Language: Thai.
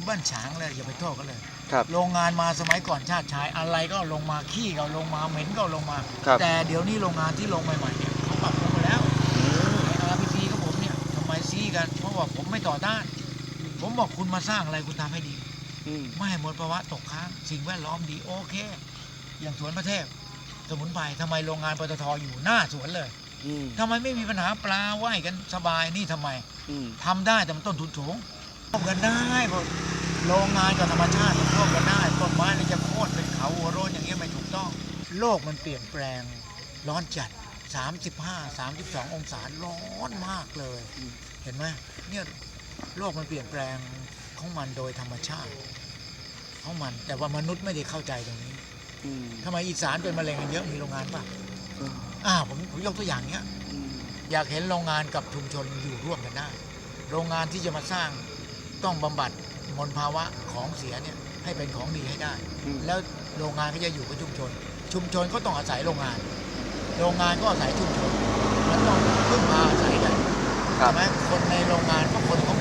คือบ้านฉางเลยอย่าไปโทษกันเลยครับ โรงงานมาสมัยก่อนชาติชายอะไรก็ลงมาขี้ก็ลงมาเหม็นก็ลงมา ครับ แต่เดี๋ยวนี้โรงงานที่ลงใหม่ๆเนี่ยเขาปรับปรุงมาแล้วไอ้ RPC ของผมเนี่ยทำไมซีกันเพราะว่าผมไม่ต่อต้าน ผมบอกคุณมาสร้างอะไรคุณทำให้ดี อืมไม่ให้มลภาวะตกค้างสิ่งแวดล้อมดีโอเค อย่างสวนประเทศ สมุนไพรทำไมโรงงานปตทอยู่หน้าสวนเลยอืมทำไมไม่มีปัญหาปลาว่ายกันสบายนี่ทำไมอืมทำได้แต่มันต้นทุนสูง ร่วมกันได้เพราะโรงงานกับธรรมชาติมันร่วมกันได้ต้นไม้เนี่ยจะโค่นเป็นเขาหัวโรนอย่างเงี้ยไม่ถูกต้อง โลกมันเปลี่ยนแปลงร้อนจัด 35 32 องศาร้อนมากเลย เห็นไหมเนี่ยโลกมันเปลี่ยนแปลงของมันโดยธรรมชาติของมัน แต่ว่ามนุษย์ไม่ได้เข้าใจตรงนี้อืมทำไมอีสานเป็นมะเร็งกันเยอะมีโรงงานป่ะอืมอ้าวผมผมยกตัวอย่างเนี้ยอืมอยากเห็นโรงงานกับชุมชนอยู่ร่วมกันได้โรงงานที่จะมาสร้าง ต้องบำบัดมลภาวะของเสียเนี่ยให้เป็นของดีให้ได้อืมแล้วโรงงานก็จะอยู่กับชุมชน ชุมชนก็ต้องอาศัยโรงงาน โรงงานก็อาศัยชุมชนมันต้องพึ่งพาอาศัยกันครัใช่บไหมคนในโรงงานก็คนของ